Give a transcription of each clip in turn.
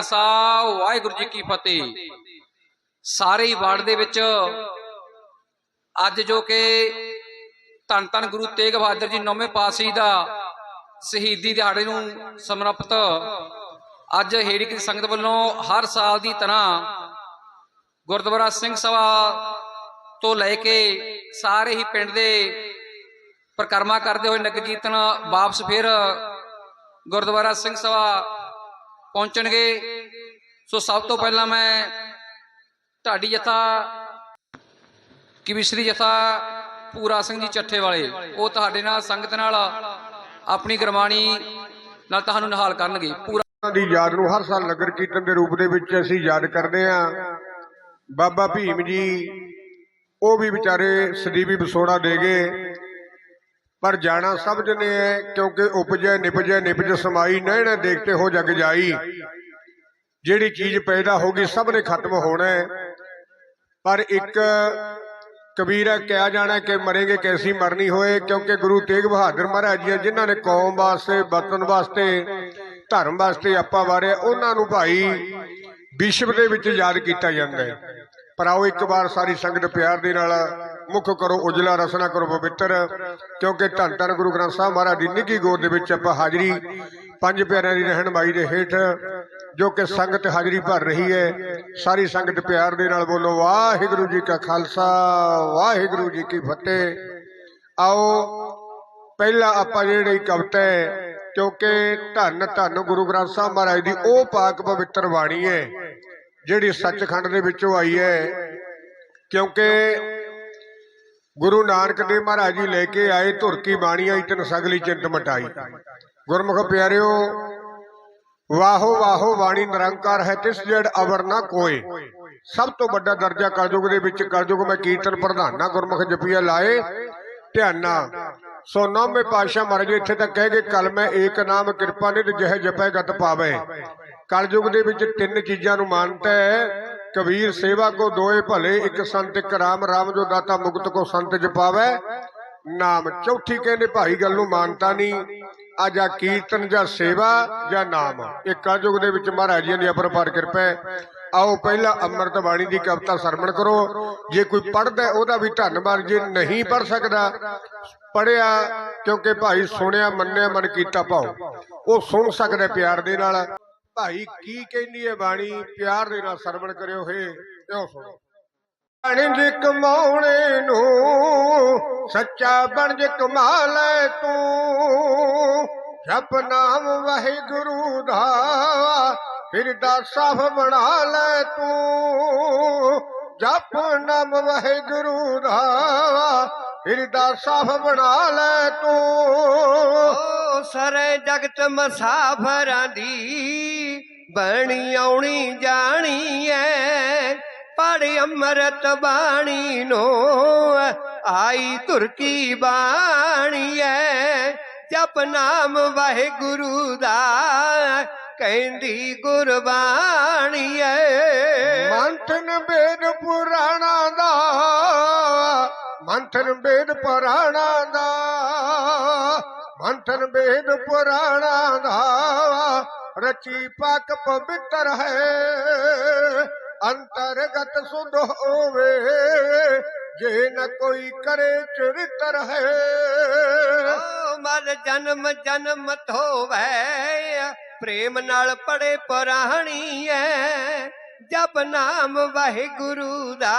ਖਾਲਸਾ, ਵਾਹਿਗੁਰੂ ਜੀ ਕੀ ਫਤਿਹ। ਸਾਰੇ ਹੀ ਵਾਰਡ ਦੇ ਵਿੱਚ ਅੱਜ ਜੋ ਕਿ ਧੰਨ ਧੰਨ ਗੁਰੂ ਤੇਗ ਬਹਾਦਰ ਜੀ ਨੌਵੇਂ ਪਾਤਸ਼ਾਹੀ ਦਾ ਸ਼ਹੀਦੀ ਦਿਹਾੜੇ ਨੂੰ ਸਮਰਪਿਤ ਅੱਜ ਹੇੜੀ ਦੀ ਸੰਗਤ ਵੱਲੋਂ ਹਰ ਸਾਲ ਦੀ ਤਰ੍ਹਾਂ ਗੁਰਦੁਆਰਾ ਸਿੰਘ ਸਭਾ ਤੋਂ ਲੈ ਕੇ ਸਾਰੇ ਹੀ ਪਿੰਡ ਦੇ ਪ੍ਰਕਰਮਾ ਕਰਦੇ ਹੋਏ ਨਗਰ ਕੀਰਤਨ ਵਾਪਸ ਫਿਰ ਗੁਰਦੁਆਰਾ ਸਿੰਘ ਸਭਾ ਪਹੁੰਚਣਗੇ। ਸੋ ਸਭ ਤੋਂ ਪਹਿਲਾਂ ਮੈਂ ਢਾਡੀ ਜਥਾ ਕਵਿਸ਼ਰੀ ਜਥਾ ਪੂਰਾ ਸਿੰਘ ਜੀ ਚੱਠੇ ਵਾਲੇ, ਉਹ ਤੁਹਾਡੇ ਨਾਲ ਸੰਗਤ ਨਾਲ ਆਪਣੀ ਗੁਰਬਾਣੀ ਨਾਲ ਤੁਹਾਨੂੰ ਨਿਹਾਲ ਕਰਨਗੇ। ਪੂਰਾ ਦੀ ਯਾਦ ਨੂੰ ਹਰ ਸਾਲ ਨਗਰ ਕੀਰਤਨ ਦੇ ਰੂਪ ਦੇ ਵਿੱਚ ਅਸੀਂ ਯਾਦ ਕਰਦੇ ਹਾਂ। ਬਾਬਾ ਭੀਮ ਜੀ, ਉਹ ਵੀ ਵਿਚਾਰੇ ਸਦੀਵੀ ਵਿਸੋੜਾ ਦੇ ਗਏ। ਪਰ ਜਾਣਾ ਸਭ ਜਨੇ ਹੈ ਕਿਉਂਕਿ ਉਪਜੈ, ਨਿਪਜੈ, ਨਿਪਜ ਸਮਾਈ ਨੈਣ ਦੇਖਤੇ ਹੋ ਜਗ ਜਾਈ। ਜਿਹੜੀ ਚੀਜ਼ ਪੈਦਾ ਹੋ ਗਈ ਸਭ ਨੇ ਖਤਮ ਹੋਣਾ ਹੈ। ਪਰ ਇੱਕ ਕਬੀਰਾ ਕਿਹਾ ਜਾਣਾ ਕਿ ਮਰੇਗੇ ਕੈਸੀ ਮਰਨੀ ਹੋਏ ਕਿਉਂਕਿ ਗੁਰੂ ਤੇਗ ਬਹਾਦਰ ਮਹਾਰਾਜ ਜੀ ਜਿਨ੍ਹਾਂ ਨੇ ਕੌਮ ਵਾਸਤੇ ਵਤਨ ਵਾਸਤੇ ਧਰਮ ਵਾਸਤੇ ਆਪਾ ਵਾਰਿਆ ਉਹਨਾਂ ਨੂੰ ਭਾਈ ਵਿਸ਼ਵ ਦੇ ਵਿੱਚ ਯਾਦ ਕੀਤਾ ਜਾਂਦਾ ਹੈ। ਪਰ ਆਓ ਇੱਕ ਵਾਰ ਸਾਰੀ ਸੰਗਤ ਪਿਆਰ ਦੇ ਨਾਲ ਮੁੱਖ ਕਰੋ ਉਜਲਾ ਰਸਨਾ ਕਰੋ ਪਵਿੱਤਰ ਕਿਉਂਕਿ ਧੰਨ ਧੰਨ ਗੁਰੂ ਗ੍ਰੰਥ ਸਾਹਿਬ ਮਹਾਰਾਜ ਦੀ ਨਿੱਘੀ ਗੋਦ ਦੇ ਵਿੱਚ ਆਪਾਂ ਹਾਜ਼ਰੀ। ਪੰਜ ਪਿਆਰਿਆਂ ਦੀ ਰਹਿਨਮਾਈ ਦੇ ਹੇਠ ਜੋ ਕਿ ਸੰਗਤ ਹਾਜ਼ਰੀ ਭਰ ਰਹੀ ਹੈ, ਸਾਰੀ ਸੰਗਤ ਪਿਆਰ ਦੇ ਨਾਲ ਬੋਲੋ, ਵਾਹਿਗੁਰੂ ਜੀ ਕਾ ਖਾਲਸਾ, ਵਾਹਿਗੁਰੂ ਜੀ ਕੀ ਫਤਿਹ। ਆਓ, ਪਹਿਲਾ ਆਪਾਂ ਜਿਹੜੀ ਕਵਿਤਾ ਹੈ, ਕਿਉਂਕਿ ਧੰਨ ਧੰਨ ਗੁਰੂ ਗ੍ਰੰਥ ਸਾਹਿਬ ਮਹਾਰਾਜ ਦੀ, ਉਹ ਪਾਕ ਪਵਿੱਤਰ ਬਾਣੀ ਹੈ, ਜਿਹੜੀ ਸੱਚਖੰਡ ਦੇ ਵਿੱਚੋਂ ਆਈ ਹੈ। ਕਿਉਂਕਿ ਗੁਰੂ ਨਾਨਕ ਦੇਵ ਮਹਾਰਾਜ ਜੀ ਲੈ ਕੇ ਆਏ ਧੁਰ ਕੀ ਬਾਣੀ ਆਈ, ਤਨ ਸਗਲੀ ਚਿੰਤ ਮਟਾਈ। ਗੁਰਮੁਖ ਪਿਆਰਿਓ ਵਾਹੋ ਵਾਹੋ ਬਾਣੀ ਨਿਰੰਕਾਰ ਹੈ ਤਿਸ ਜੜ ਅਵਰ ਨਾ ਕੋਏ। ਸਭ ਤੋਂ ਵੱਡਾ ਦਰਜਾ ਕਲਯੁਗ ਦੇ ਵਿੱਚ ਕਲਯੁਗ ਮੈਂ ਕੀਰਤਨ ਪ੍ਰਧਾਨਾ ਗੁਰਮੁਖ ਜਪੀਆ ਲਾਏ, ਧਿਆਨਾ ਸੋ ਨੌਵੇਂ ਪਾਤਸ਼ਾਹ ਮਹਾਰਾਜ ਇੱਥੇ ਤੱਕ ਕਹਿ ਗਏ, ਕਲ ਮੈਂ ਏਕ ਨਾਮ ਕਿਰਪਾ ਨਿਧ ਜਹ ਜਪੈ ਗਤ ਪਾਵੇ। ਕਲਯੁਗ ਦੇ ਵਿੱਚ ਤਿੰਨ ਚੀਜ਼ਾਂ ਨੂੰ ਮਾਨਤਾ ਹੈ, ਕਬੀਰ ਸੇਵਾ ਕੋ ਦੋਏ ਭਲੇ, ਇੱਕ ਸੰਤ, ਇੱਕ ਰਾਮ ਰਾਮ ਜੋ ਦਾਤਾ ਮੁਕਤ ਕੋ ਸੰਤ ਜਪਾਵੇ। ਨਾਮ ਚੌਥੀ ਕਹਿੰਦੇ, ਭਾਈ ਗੱਲ ਨੂੰ ਮਾਨਤਾ ਨਹੀਂ। ਆ ਜਾਂ ਕੀਰਤਨ ਜਾਂ ਸੇਵਾ ਜਾਂ ਨਾਮ। ਇਹ ਕਲਯੁਗ ਦੇ ਵਿੱਚ ਮਹਾਰਾਜ ਜੀ ਦੀ ਅਪਰਪਾਰ ਕਿਰਪਾ ਹੈ। ਆਓ ਪਹਿਲਾਂ ਅੰਮ੍ਰਿਤ ਬਾਣੀ ਦੀ ਕਵਿਤਾ ਸਰਵਣ ਕਰੋ। ਜੇ ਕੋਈ ਪੜ੍ਹਦਾ ਉਹਦਾ ਵੀ ਧੰਨਵਾਦ। ਜੇ ਨਹੀਂ ਪੜ੍ਹ ਸਕਦਾ ਪੜਿਆ ਕਿਉਂਕਿ ਭਾਈ ਸੁਣਿਆ, ਮੰਨਿਆ, ਮਨ ਕੀਤਾ ਭਾਉ। ਉਹ ਸੁਣ ਸਕਦਾ ਪਿਆਰ ਦੇ ਨਾਲ। ਭਾਈ ਕੀ ਕਹਿੰਦੀ ਹੈ ਬਾਣੀ? ਪਿਆਰ ਦੇ ਨਾਲ ਸਰਵਣ ਕਰਿਓ ਹੇ। ਇਉਂ ਸੁਣੋ? ਬਣਜ ਕਮਾਉਣੇ ਨੂੰ, ਸੱਚਾ ਬਣਜ ਕਮਾ ਲੈ ਤੂੰ। ਜਪ ਨਾਮ ਵਾਹਿਗੁਰੂ ਦਾ ਫਿਰਦਾ ਸਾਫ਼ ਬਣਾ ਲੈ ਤੂੰ। ਜਪ ਨਾਮ ਵਾਹਿਗੁਰੂ ਦਾ ਫਿਰਦਾ ਸਾਫ਼ ਬਣਾ ਲੈ ਤੂੰ। ਸਾਰੇ ਜਗਤ ਮਸਾਫਰਾਂ ਦੀ, ਬਣੀ ਆਉਣੀ ਜਾਣੀ ਐ। ਪੜ ਅੰਮ੍ਰਿਤ ਬਾਣੀ ਨੋ ਆਈ ਤੁਰਕੀ ਬਾਣੀ ਐ। ਜਪ ਨਾਮ ਵਾਹਿਗੁਰੂ ਦਾ ਕਹਿੰਦੀ ਗੁਰਬਾਣੀ ਐ। ਮੰਥਨ ਵੇਦ ਪੁਰਾਣਾ ਦਾ, ਮੰਥਨ ਵੇਦ ਪੁਰਾਣਾ ਦਾ, ਮੰਥਨ ਵੇਦ ਪੁਰਾਣਾ ਦਾ, ਰਚੀ ਪਾਕ ਪਵਿੱਤਰ ਹੈ। ਅੰਤਰਗਤ ਸੁਧ ਹੋਵੇ, ਜੇ ਨ ਕੋਈ ਕਰੇ ਚਰਿੱਤਰ ਹੈ। ਓ ਜਨਮ ਜਨਮ ਧੋਵੈ ਪ੍ਰੇਮ ਨਾਲ ਪੜੇ ਪੁਰਾਣੀ ਐ। ਜਪ ਨਾਮ ਵਾਹਿਗੁਰੂ ਦਾ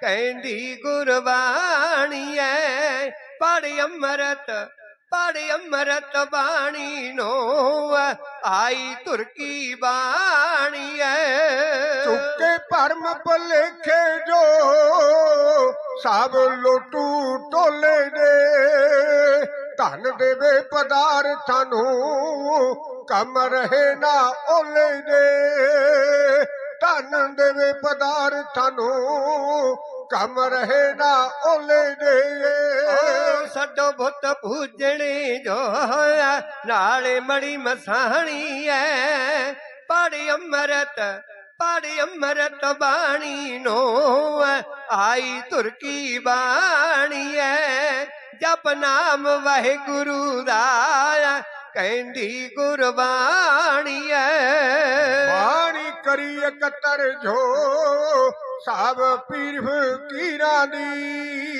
ਕਹਿੰਦੀ ਗੁਰਬਾਣੀ ਐ। ਪੜ ਅੰਮ੍ਰਿਤ ਪੜ ਅੰਮ੍ਰਿਤ ਬਾਣੀ ਨੋ ਆਈ ਤੁਰਕੀ ਬਾਣੀ ਐ। ਚੁੱਕੇ ਭਰਮ ਭਲੇਖੇ ਜੋ ਸਭ ਲੋਟੂ ਟੋਲੇ ਦੇ ਧਨ ਦੇਵੇ ਪਦਾਰਥਾਂ ਨੂੰ, ਕੰਮ ਰਹੇ ਨਾ ਓਲੇ ਦੇ ਧਨ ਦੇਵੇ ਪਦਾਰਥਾਂ ਨੂੰ, ਕੰਮ ਰਹੇ ਨਾ ਓਲੇ ਦੇ ਬੁੱਤ ਜੋ ਹੋਇਆ, ਨਾਲੇ ਮੜੀ ਮਸਾਣੀ ਐ। ਪੜ ਅੰਮ੍ਰਿਤ ਪੜ ਅੰਮ੍ਰਿਤ ਬਾਣੀ ਨੋ ਆਈ ਤੁਰਕੀ ਬਾਣੀ ਐ। ਜਪ ਨਾਮ ਵਾਹਿਗੁਰੂ ਦਾ ਕਹਿੰਦੀ ਗੁਰਬਾਣੀ ਐ। ਬਾਣੀ ਕਰੀ ਇਕੱਤਰ ਜੋ ਸਭ ਪੀਰ ਫਕੀਰਾਂ ਦੀ।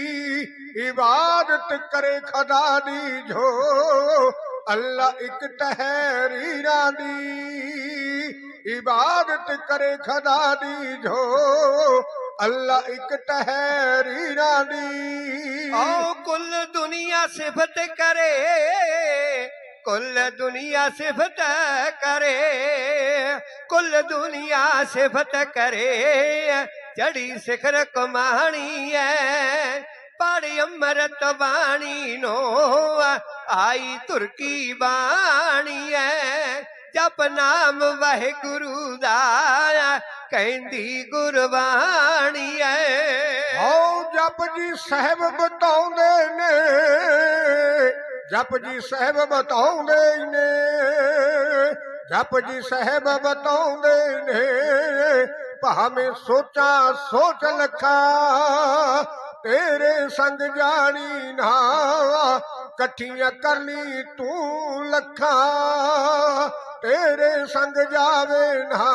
ਇਬਾਦਤ ਕਰੇ ਖੁਦਾ ਦੀ ਜੋ ਅੱਲਾ ਇੱਕ ਤਹਿਰੀਰਾਂ ਦੀ ਇਬਾਦਤ ਕਰੇ ਖੁਦਾ ਦੀ ਜੋ ਅੱਲਾ ਇੱਕ ਤਹਿਰੀਰਾਂ ਦੀ ਆਓ ਕੁੱਲ ਦੁਨੀਆ ਸਿਫਤ ਕਰੇ ਕੁੱਲ ਦੁਨੀਆ ਸਿਫਤ ਕਰੇ ਕੁੱਲ ਦੁਨੀਆ ਸਿਫਤ ਕਰੇ ਚੜੀ ਸਿਖਰ ਕਮਾਣੀ ਐ ਪੜ ਅੰਮ੍ਰਿਤ ਬਾਣੀ ਨੋ ਆਈ ਤੁਰਕੀ ਬਾਣੀ ਐ। ਜਪ ਨਾਮ ਵਾਹਿਗੁਰੂ ਦਾ ਕਹਿੰਦੀ ਗੁਰਬਾਣੀ ਐ। ਆਓ ਜਪ ਜੀ ਸਾਹਿਬ ਬਤਾਉਂਦੇ ਨੇ, ਜਪ ਜੀ ਸਾਹਿਬ ਬਤਾਉਂਦੇ ਨੇ, ਜਪ ਜੀ ਸਾਹਿਬ ਬਤਾਉਂਦੇ ਨੇ। ਭਾਵੇਂ ਸੋਚਾ ਸੋਚ ਲੱਖਾਂ ਤੇਰੇ ਸੰਗ ਜਾਣੀ ਨਾ ਇਕੱਠੀਆਂ ਕਰ ਲਈ ਤੂੰ ਲੱਖਾਂ। ਤੇਰੇ ਸੰਗ ਜਾਵੇ ਨਾ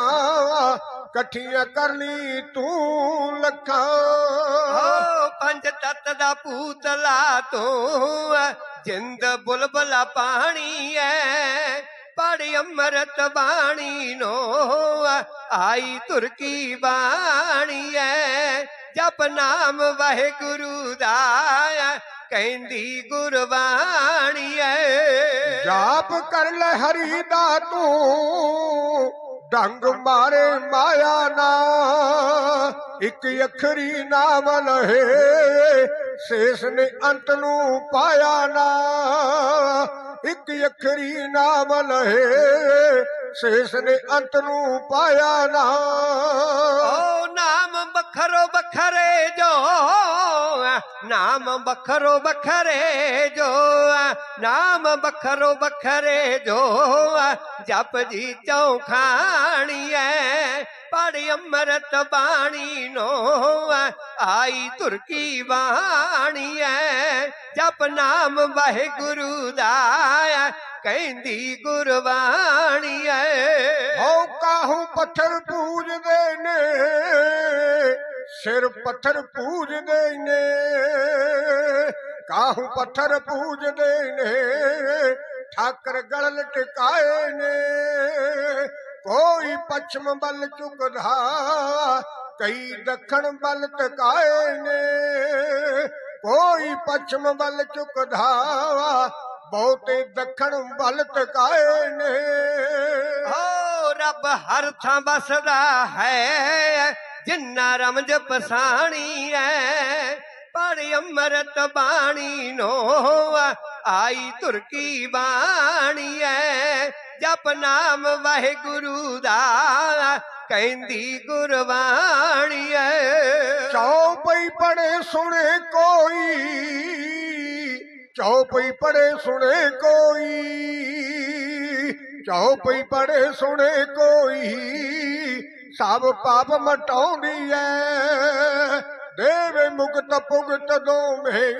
ਇਕੱਠੀਆਂ ਕਰ ਲਈ ਤੂੰ ਲੱਖਾਂ। ਪੰਜ ਤੱਤ ਦਾ ਪੂਤਲਾ ਤੂੰ ਜਿੰਦ ਬੁਲਬਲਾ ਪਾਣੀ ਐ। ਪੜ ਅੰਮ੍ਰਿਤ ਬਾਣੀ ਨੋ ਆਈ ਤੁਰਕੀ ਬਾਣੀ ਐ, ਜਪ ਨਾਮ ਵਾਹਿਗੁਰੂ ਦਾ ਕਹਿੰਦੀ ਗੁਰਬਾਣੀ ਐ। ਜਾਪ ਕਰ ਲੈ ਹਰੀ ਦਾ ਤੂੰ, ਡੰਗ ਮਾਰੇ ਮਾਇਆ ਨਾ। ਇੱਕ ਅੱਖਰੀ ਨਾਮ ਲਹੇ, ਸੇਸ ਨੇ ਅੰਤ ਨੂੰ ਪਾਇਆ ਨਾ। ਇੱਕ ਅੱਖਰੀ ਨਾਮ ਲਹੇ ਸੇਸ ਨੇ ਅੰਤ ਨੂੰ ਪਾਇਆ ਨਾ। ਓ ਨਾਮ ਬਖਰੋ ਬਖਰੇ ਜੋ नाम बखरो बखरे जो नाम बखरो बखरे जो जप जी चौखाणी है पढ़ अमृत बाणी नो आई तुर्की बाणी है जप नाम वाहे गुरु दाया कहंदी गुरबाणी है हो काहू पत्थर पूजदे ने ਸਿਰ ਪੱਥਰ ਪੂਜਦੇ ਨੇ, ਕਾਹੂ ਪੱਥਰ ਪੂਜਦੇ ਨੇ, ਠਾਕਰ ਗਲ ਲਟਕਾਏ ਨੇ। ਕੋਈ ਪੱਛਮ ਵੱਲ ਝੁਕਦਾ, ਕਈ ਦੱਖਣ ਬਲ ਟਕਾਏ ਨੇ। ਕੋਈ ਪੱਛਮ ਬਲ ਝੁਕਦਾ, ਬਹੁਤੇ ਦੱਖਣ ਬਲ ਟਕਾਏ ਨੇ। ਓ ਰੱਬ ਹਰ ਥਾਂ ਵਸਦਾ ਹੈ ਜਿੰਨਾ ਰਮਜ ਪਸਾਣੀ ਐ ਪੜ ਅੰਮ੍ਰਿਤ ਬਾਣੀ ਨੋ ਆਈ ਤੁਰਕੀ ਬਾਣੀ ਐ। ਜਪ ਨਾਮ ਵਾਹਿਗੁਰੂ ਦਾ ਕਹਿੰਦੀ ਗੁਰਬਾਣੀ ਐ। ਚੌਪਈ ਪੜੇ ਸੁਣੇ ਕੋਈ, ਚੌਪਈ ਪੜੇ ਸੁਣੇ ਕੋਈ, ਚੌਪਈ ਪੜੇ ਸੁਣੇ ਕੋਈ। ਸਭ ਪਾਪ ਮਟਾਉਂਦੀ ਐ। ਦੇਵੇ ਮੁਕਤ ਭੁਗਤ ਦੋਵੇਂ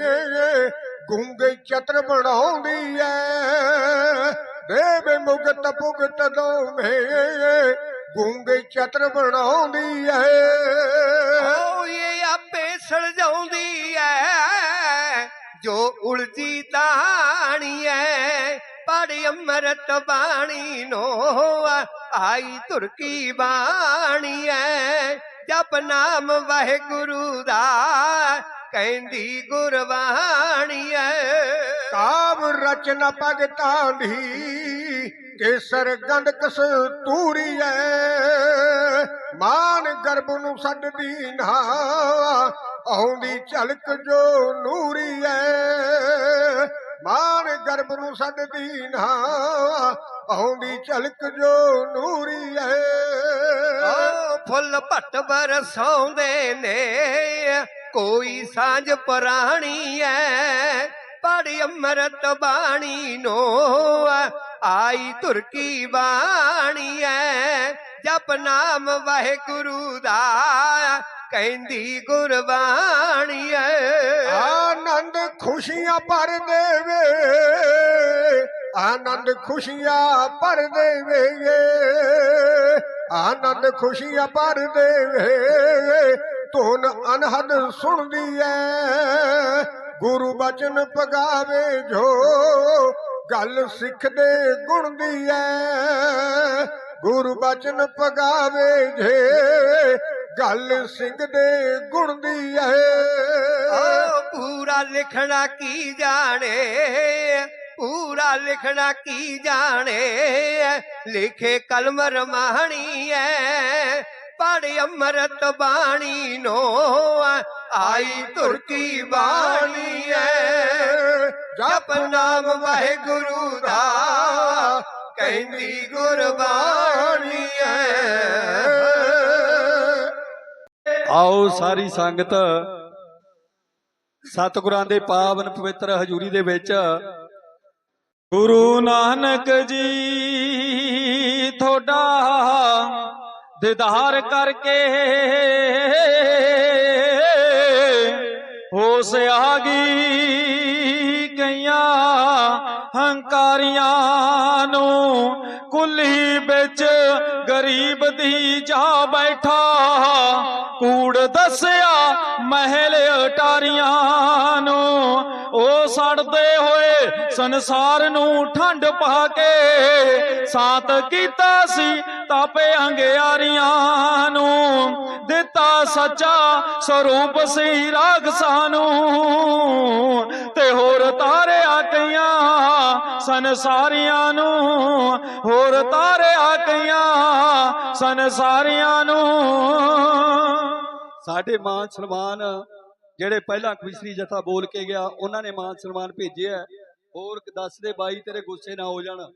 ਗੁੰਗੇ ਚਤਰ ਬਣਾਉਂਦੀ ਐ। ਦੇਵੇ ਮੁਕਤ ਭੁਗਤ ਦੋਵੇਂ ਗੁੰਗੇ ਚਤਰ ਬਣਾਉਂਦੀ ਐ। ਓ ਇਹ ਆਪੇ ਸਲਜਾਉਂਦੀ ਐ। ਜੋ ਉਲਜੀ ਤਾਣੀ ਐ ਪੜ ਅੰਮ੍ਰਿਤ ਬਾਣੀ ਨੋ ਆਈ ਤੁਰਕੀ ਬਾਣੀ ਐ। ਜਪ ਨਾਮ ਵਾਹਿਗੁਰੂ ਦਾ ਕਹਿੰਦੀ ਗੁਰਬਾਣੀ ਐ। ਕਾਵ ਰਚਨਾ ਭਗਤਾਂ ਦੀ ਕੇਸਰ ਗੰਧ ਕਸਤੂਰੀ ਐ। ਮਾਨ ਗਰਭ ਨੂੰ ਛੱਡਦੀ ਨਾ, ਆਉਂਦੀ ਝਲਕ ਜੋ ਨੂਰੀ ਐ। ਮਾਨ ਗਰਭ ਨੂੰ ਸੱਦਦੀ ਨਾ ਆਉਂਦੀ ਝਲਕ ਜੋ ਨੂਰੀ ਐ। ਫੁੱਲ ਭੱਟ ਬਰਸਾਉਂਦੇ ਨੇ, ਕੋਈ ਸਾਂਝ ਪ੍ਰਾਣੀ ਐ, ਪੜ ਅੰਮ੍ਰਿਤ ਬਾਣੀ ਨੋ ਆਈ ਤੁਰਕੀ ਬਾਣੀ ਐ, ਜਪ ਨਾਮ ਵਾਹਿਗੁਰੂ ਦਾ, ਕਹਿੰਦੀ ਗੁਰਬਾਣੀ ਐ। ਆਨੰਦ ਖੁਸ਼ੀਆਂ ਭਰ ਦੇਵੇ, ਆਨੰਦ ਖੁਸ਼ੀਆਂ ਭਰ ਦੇਵੇ। ਆਨੰਦ ਖੁਸ਼ੀਆਂ ਭਰ ਦੇਵੇ, ਧੁਨ ਅਨਹਦ ਸੁਣਦੀ ਐ। ਗੁਰੂ ਬਚਨ ਪਗਾਵੇ ਜੋ ਗੱਲ ਸਿੱਖ ਦੇ ਗੁਣ ਦੀ ਐ। ਗੁਰੂ ਬਚਨ ਪਗਾਵੇ ਜੇ। ਗੱਲ ਸਿੰਘ ਦੇ ਗੁਣ ਦੀ ਐ। ਪੂਰਾ ਲਿਖਣਾ ਕੀ ਜਾਣੇ? ਪੂਰਾ ਲਿਖਣਾ ਕੀ ਜਾਣੇ? ਲਿਖੇ ਕਲਮ ਰਮਾਣੀ ਐ। ਪੜ ਅੰਮ੍ਰਿਤ ਬਾਣੀ ਨੋ ਆਈ ਤੁਰਕੀ ਬਾਣੀ ਐ। ਜਪ ਨਾਮ ਵਾਹਿਗੁਰੂ ਦਾ, ਕਹਿੰਦੀ ਗੁਰਬਾਣੀ ਐ। ਆਓ ਸਾਰੀ ਸੰਗਤ, ਸਤਿਗੁਰਾਂ ਦੇ ਪਾਵਨ ਪਵਿੱਤਰ ਹਜ਼ੂਰੀ ਦੇ ਵਿੱਚ, ਗੁਰੂ ਨਾਨਕ ਜੀ, ਤੁਹਾਡਾ ਦੀਦਾਰ ਕਰਕੇ ਹੋਸ ਆ ਗਈ ਕਈਆਂ ਹੰਕਾਰੀਆਂ ਨੂੰ ਕੁੱਲੀ ਵਿੱਚ ਗਰੀਬ ਦੀ ਜਾ ਬੈਠਾ ਕੂੜ ਦੱਸਿਆ ਮਹਿਲ ਅਟਾਰੀਆਂ ਨੂੰ ਉਹ ਸੜਦੇ ਹੋਏ ਸੰਸਾਰ ਨੂੰ ਠੰਡ ਪਾ ਕੇ ਸਾਤ ਕੀਤਾ ਸੀ ਤਾਪੇ ਅੰਗਿਆਰੀਆਂ ਨੂੰ, ਦਿੱਤਾ ਸੱਚਾ ਸਰੂਪ ਸੀ ਰਾਗ ਸਾਨੂੰ ਤੇ ਹੋਰ ਤਾਰਿਆ ਕਈਆਂ ਸੰਸਾਰੀਆਂ ਨੂੰ, ਹੋਰ ਤਾਰਿਆ ਕਈਆਂ ਸੰਸਾਰੀਆਂ ਨੂੰ। ਸਾਡੇ ਮਾਨ ਸਨਮਾਨ ਜਿਹੜੇ ਪਹਿਲਾਂ ਕਵਿਸ਼ਰੀ ਜਥਾ ਬੋਲ ਕੇ ਗਿਆ, ਉਹਨਾਂ ਨੇ ਮਾਨ ਸਨਮਾਨ ਭੇਜਿਆ ਹੋਰ ਦੱਸ ਦੇ ਬਾਈ, ਤੇਰੇ ਗੁੱਸੇ ਨਾ ਹੋ ਜਾਣ।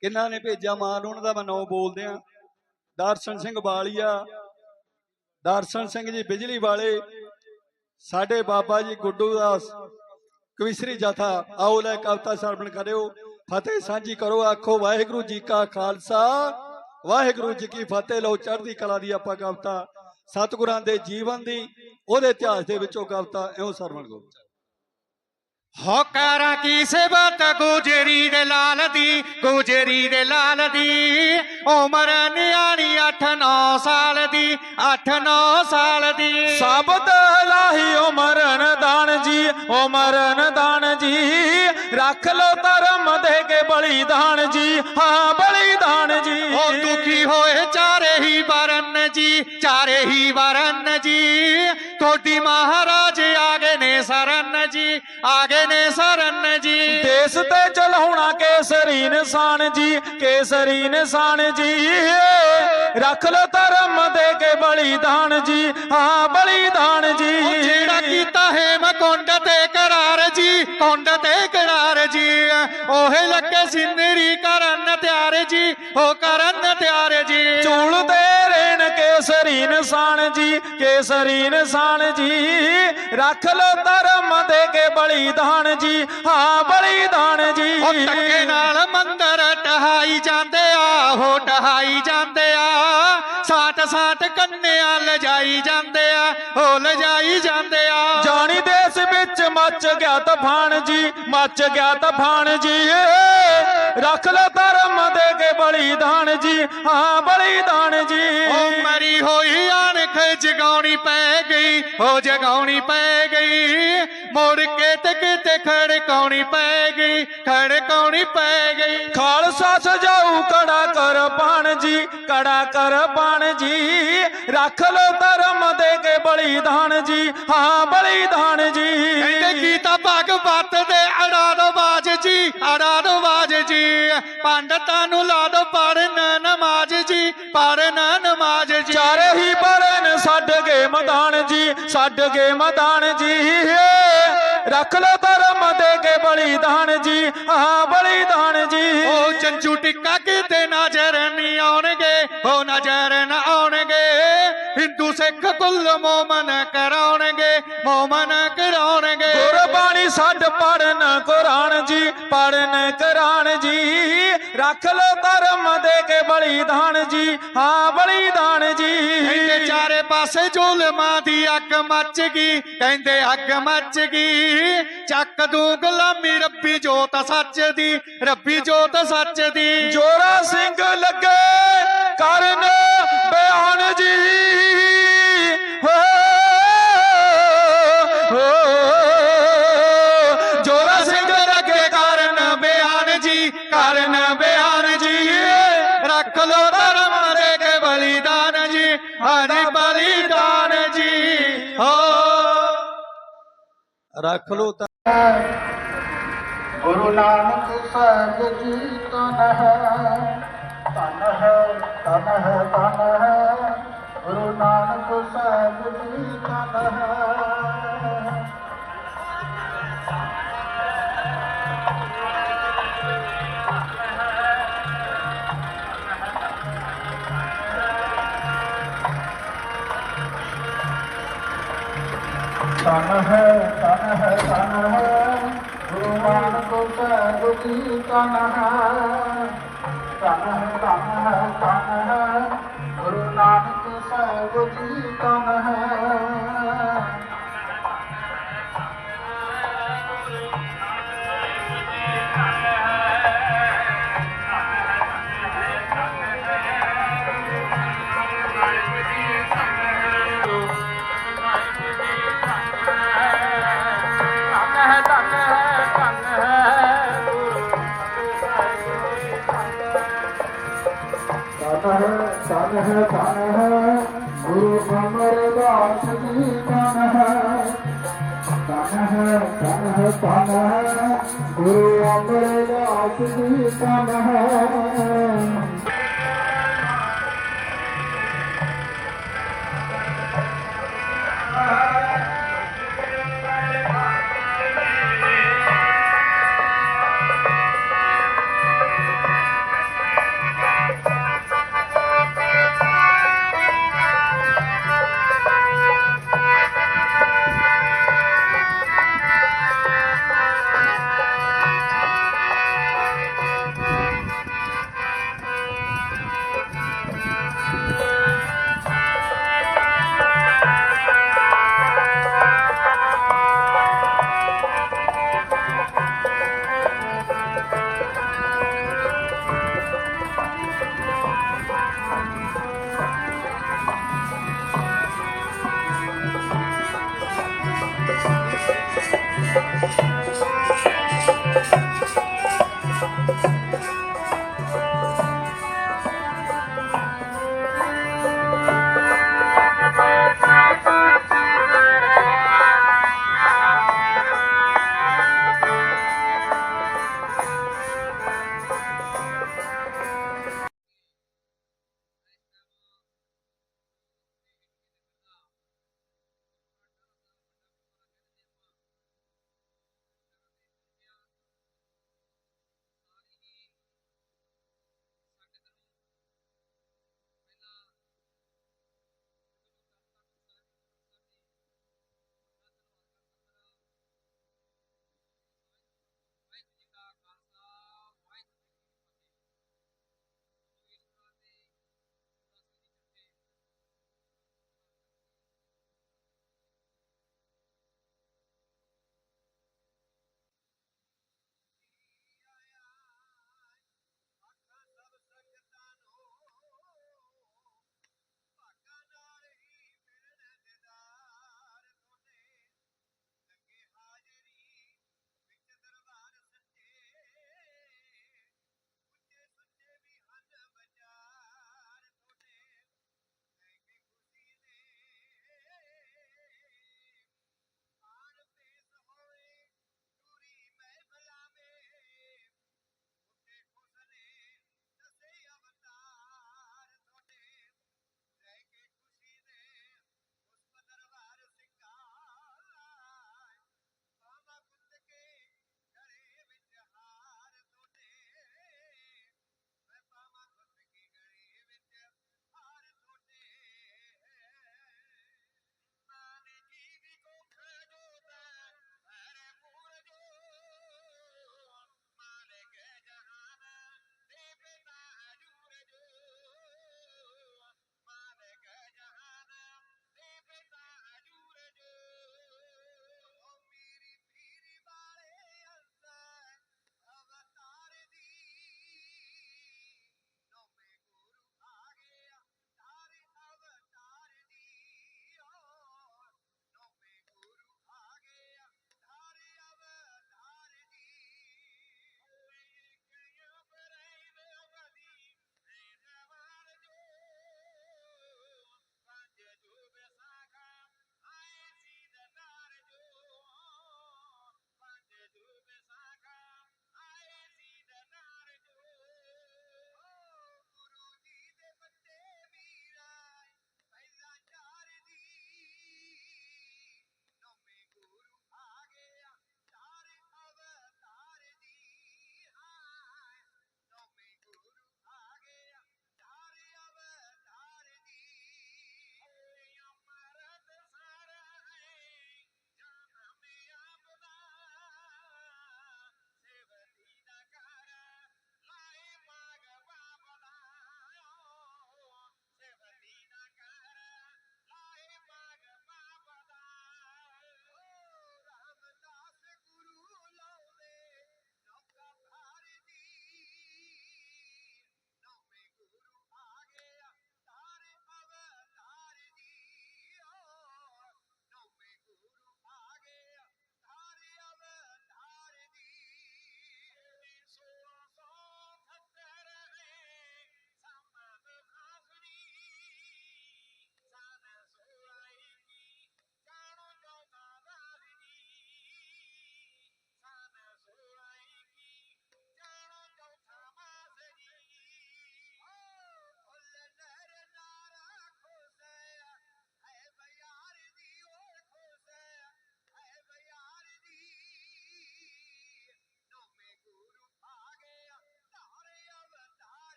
ਕਿੰਨਾ ਨੇ ਭੇਜਿਆ? ਮਾਨ ਉਹਨਾਂ ਦਾ ਮੈਂ ਨਾਂ ਬੋਲਦੇ ਆ ਦਰਸ਼ਨ ਸਿੰਘ ਬਾਲੀਆ। ਦਰਸ਼ਨ ਸਿੰਘ ਜੀ, ਬਿਜਲੀ ਵਾਲੇ। ਸਾਡੇ ਬਾਬਾ ਜੀ ਗੁੱਡੂ ਦਾਸ, ਕਵਿਸ਼ਰੀ ਜਥਾ। ਆਓ ਲੈ ਕਵਤਾ ਸਰਵਣ ਕਰਿਓ। ਫਤਿਹ ਸਾਂਝੀ ਕਰੋ, ਆਖੋ, ਵਾਹਿਗੁਰੂ ਜੀ ਕਾ ਖਾਲਸਾ। ਵਾਹਿਗੁਰੂ ਜੀ ਕੀ ਫਤਿਹ। ਲਓ, ਚੜ੍ਹਦੀ ਕਲਾ ਦੀ ਆਪਾਂ ਕਵਤਾ। ਸਤਿਗੁਰਾਂ ਦੇ ਜੀਵਨ ਦੀ ਉਹਦੇ ਇਤਿਹਾਸ ਦੇ ਵਿੱਚੋਂ ਕਵਤਾ ਇਉਂ ਸਰਵਣ ਕਰੋ। ਹੋ ਕਰਾਂ ਕੀ ਸੇਵਤ ਗੁਜਰੀ ਦੇ ਲਾਲ ਦੀ ਗੁਜਰੀ ਦੇ ਲਾਲ ਦੀ। ਉਮਰ ਨਿਆਣੀ 8-9 ਸਾਲ ਦੀ 8-9 ਸਾਲ ਦੀ। ਸਾਬਤ ਲਾਹੀ ਉਮਰਨ ਦਾਨ ਜੀ ਉਮਰਨ ਦਾਨ ਜੀ। ਰੱਖ ਲੋ ਧਰਮ ਦੇ ਕੇ ਬਲੀਦਾਨ ਜੀ। ਹਾਂ ਜੀ ਚਾਰੇ ਹੀ ਵਰਨ ਜੀ। ਤੁਹਾਡੀ ਮਹਾਰਾਜ ਆਗੇ ਨੇ ਸਰਨ ਜੀ ਆਗੇ ਨੇ ਸਰਨ ਜੀ। ਦੇਸ ਤੇ ਚਲਾਉਣਾ ਕੇਸਰੀ ਨਿਸ਼ਾਨ ਜੀ ਕੇਸਰੀ ਨਿਸ਼ਾਨ ਜੀ। ਰੱਖ ਲੋ ਧਰਮ ਦੇ ਕੇ ਬਲੀਦਾਨ ਜੀ। ਹਾਂ ਬਲੀਦਾਨ ਜੀ। ਜਿਹੜਾ ਕੀਤਾ ਹੈ ਮੈਂ ਕੁੰਡ ਤੇ ਕਰਾਰ ਜੀ ਕੁੰਡ ਤੇ ਕਰਾਰ ਜੀ। ਉਹੇ ਲੱਗੇ ਸਿੰਦਰੀ ਕਰਨ ਤਿਆਰ ਜੀ ਉਹ ਕਰਨ ਤਿਆਰ ਜੀ। ਚੂਲ ਤੇ ਰੇਣ ਕੇਸਰੀ ਨਿਸ਼ਾਨ ਜੀ ਕੇਸਰੀ ਨਿਸ਼ਾਨ ਜੀ। ਰੱਖ ਲੋ ਧਰਮ ਦੇ ਕੇ ਬਲੀਦਾਨ ਜੀ। ਹਾਂ ਬਲੀਦਾਨ ਜੀ। ਉਹ ਟੱਕੇ ਨਾਲ ਮੰਦਰ ਟਹਾਈ ਜਾਂਦੇ ਆ ਹੋ ਟਹਾਈ ਜਾਂਦੇ ਆ। ਸਾਟ ਸਾਟ ਕੰਨਿਆ ਲਜਾਈ ਜਾਂਦੇ ਆ ਹੋ ਲਜਾਈ ਜਾਂਦੇ ਆ। ਜਾਣੀ ਦੇਸ ਵਿੱਚ ਮੱਚ ਗਿਆ ਤੂਫਾਨ ਜੀ ਮੱਚ ਗਿਆ ਤੂਫਾਨ ਜੀ। ਰੱਖ ਲੋ ਧਰਮ ਦੇ ਕੇ ਬਲੀਦਾਨ ਜੀ। ਹਾਂ ਬਲੀਦਾਨ ਜੀ। ਉਹ ਮਰੀ ਹੋਈ ਅਣਖ ਜਗਾਉਣੀ ਪੈ ਗਈ ਹੋ ਜਗਾਉਣੀ ਪੈ ਗਈ। ਮੋੜ ਕੇ ਤੇ ਕਿਤੇ ਖੜਕਾਉਣੀ ਪੈ ਗਈ ਖੜਕਾਉਣੀ ਪੈ ਗਈ। ਖਾਲਸਾ ਸਜਾਊ ਕੜਾ ਕਰ ਪਾਣ ਜੀ ਕੜਾ ਕਰ ਪਾਣ ਜੀ। ਰੱਖ ਲੋ ਧਰਮ ਦੇ ਕੇ ਬਲੀਦਾਨ ਜੀ ਹਾਂ ਬਲੀਦਾਨ ਜੀ। ਕਹਿੰਦੇ ਕੀਤਾ ਭਗਵਤ ਦੇ ਅੜਾ ਦੋ ਬਾਜ ਜੀ ਅੜਾ ਦੋ ਬਾਜ ਜੀ। ਪੰਡਤਾਂ ਨੂੰ ਲਾ ਦੋ ਪੜਨ ਨਮਾਜ਼ ਜੀ ਪੜਨ ਨਮਾਜ਼ ਜੀ। ਚਾਰੇ ਹੀ ਪਰਨ ਛੱਡ ਗਏ ਮਦਾਨ ਜੀ ਛੱਡ ਗਏ ਮਦਾਨ ਜੀ। ਰੱਖ ਲੋ ਧਰਮ ਦੇ ਕੇ ਬਲੀਦਾਨ ਜੀ ਹਾਂ ਬਲੀਦਾਨ ਜੀ। ਉਹ ਚੰਚੂ ਟਿੱਕਾ ਕਿਤੇ ਨਜ਼ਰ ਨਹੀਂ ਆਉਣਗੇ ਉਹ ਨਜ਼ਰ ਨਾ ਆਉਣਗੇ। ਸਿੱਖ ਕੁੱਲ ਮੋਮਨ ਕਰਾਉਣਗੇ ਮੋਮਨ ਕਰਾਉਣਗੇ। ਗੁਰਬਾਣੀ ਛੱਡ ਪੜਨ ਕੁਰਾਨ ਜੀ ਪੜਨ ਕੁਰਾਨ ਜੀ। ਰੱਖ ਲੋ ਧਰਮ ਦੇ ਕੇ ਬਲੀਦਾਨ ਜੀ ਹਾਂ ਬਲੀਦਾਨ ਕਹਿੰਦੇ ਜੀ ਚਾਰੇ ਪਾਸੇ ਜ਼ੁਲਮਾਂ ਦੀ ਅੱਗ ਮੱਚ ਗਈ ਕਹਿੰਦੇ ਅੱਗ ਮੱਚ ਗਈ। ਚੱਕ ਦੂੰ ਗੁਲਾਮੀ ਰੱਬੀ ਜੋਤ ਸੱਚ ਦੀ ਰੱਬੀ ਜੋਤ ਸੱਚ ਦੀ। ਜੋਰਾ ਸਿੰਘ ਲੱਗੇ ਕਰਨ ਬਿਆਨ ਜੀ। ਜੋਰਾ ਸਿੰਘ ਲੱਗੇ ਕਰਨ ਬਿਆਨ ਜੀ, ਕਾਰਨ ਬਿਆਨ ਜੀ। ਰੱਖ ਲੋ ਧਰਮ ਦੇ ਕੇ ਬਲੀਦਾਨ ਜੀ, ਹਰੀ ਬਲੀਦਾਨ ਜੀ। ਹੋ। ਰੱਖ ਲੋ ਗੁਰੂ ਨਾਨਕ ਸਾਹਿਬ ਜੀ ਤਨ ਹੈ ਤਨ ਹੈ ਤਨ ਹੈ ਤਨ ਹੈ। ਗੁਰੂ ਨਾਨਕ ਸਾਹਿਬ ਜੀ ਤਨ ਹੈ ਤਨ ਹੈ ਤਨ ਹੈ ਤਨ ਹੈ ਗੁਰੂ ਨਾਨਕ ਸਾਹਿਬ ਜੀ ਤਨ ਹੈ ਤਨ ਹੈ ਤਨ ਹੈ ਤਨ ਹੈ ਨਾਨਕ ਸਾਹਿਬ ਜੀ ਤਨ ਹੈ ਤਨ